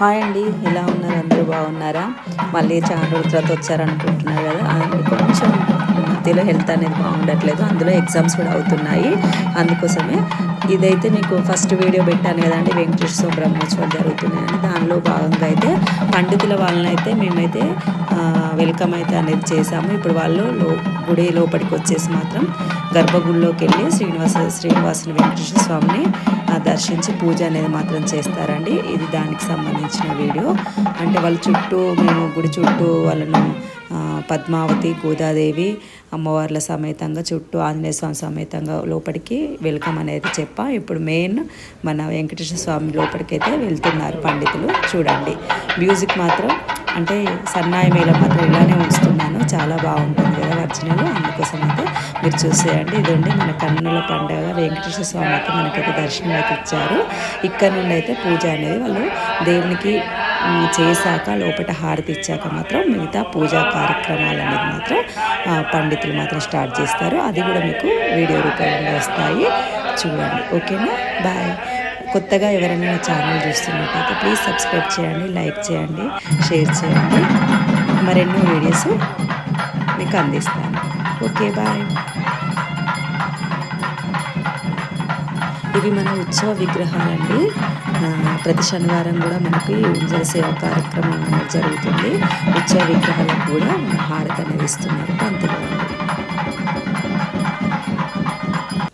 Hi అండి. ఎలా ఉన్నారు? అందరూ బాగున్నారా? మళ్ళీ చాలా రోజుల తర్వాత వచ్చారనుకుంటున్నారు కదా. అది మధ్యలో హెల్త్ అనేది బాగుండట్లేదు. అందులో ఎగ్జామ్స్ కూడా అవుతున్నాయి. అందుకోసమే ఇదైతే మీకు ఫస్ట్ వీడియో పెట్టాను కదండి వెంకటేశ్వర బ్రహ్మోత్సవాలు జరుగుతున్నాయని. దానిలో భాగంగా అయితే పండితుల వాళ్ళని అయితే మేమైతే వెల్కమ్ అయితే అనేది చేశాము. ఇప్పుడు వాళ్ళు లో గుడి లోపలికి వచ్చేసి మాత్రం గర్భగుడిలోకి వెళ్ళి శ్రీనివాస శ్రీనివాసుని వెంకటేశ్వర స్వామిని దర్శించి పూజ అనేది మాత్రం చేస్తారండి. ఇది దానికి సంబంధించిన వీడియో. అంటే వాళ్ళ చుట్టూ మేము గుడి చుట్టూ వాళ్ళను పద్మావతి గోదాదేవి అమ్మవార్ల సమేతంగా చుట్టూ ఆంజనేయ స్వామి సమేతంగా లోపలికి వెల్కమ్ అనేది చెప్పా. ఇప్పుడు మెయిన్ మన వెంకటేశ్వర స్వామి లోపలికి అయితే వెళ్తున్నారు పండితులు. చూడండి. మ్యూజిక్ మాత్రం అంటే సన్నాయి మేళ మాత్రం ఇలానే ఉంచుతున్నాను. చాలా బాగుంటుంది కదా వర్జనలు అందుకోసం అయితే మీరు చూసేయండి. ఇదండి మన కన్నుల పండుగ. వెంకటేశ్వర స్వామి అయితే మనకైతే దర్శనం అయితే ఇచ్చారు. ఇక్కడ నుండి అయితే పూజ అనేది వాళ్ళు దేవునికి చేశాక లోపల హారతి ఇచ్చాక మాత్రం మిగతా పూజా కార్యక్రమాలు అనేది మాత్రం పండితులు మాత్రం స్టార్ట్ చేస్తారు. అది కూడా మీకు వీడియో రూపంలో వస్తాయి. చూడండి. ఓకేనా? బాయ్. కొత్తగా ఎవరైనా నా ఛానల్ చూస్తున్నట్టయితే ప్లీజ్ సబ్స్క్రైబ్ చేయండి లైక్ చేయండి షేర్ చేయండి. మరెన్నో వీడియోస్ మీకు అందిస్తాను. Okay bye. ఇవి మన ఉత్సవ విగ్రహాలండి. ఆ, ప్రతి శనివారం కూడా మనకి ఉంజల సేవ కార్యక్రమం జరుగుతుంది. ఉత్సవ విగ్రహాలకు కూడా మన హారతి అనేది ఇస్తున్నారు. పంతులు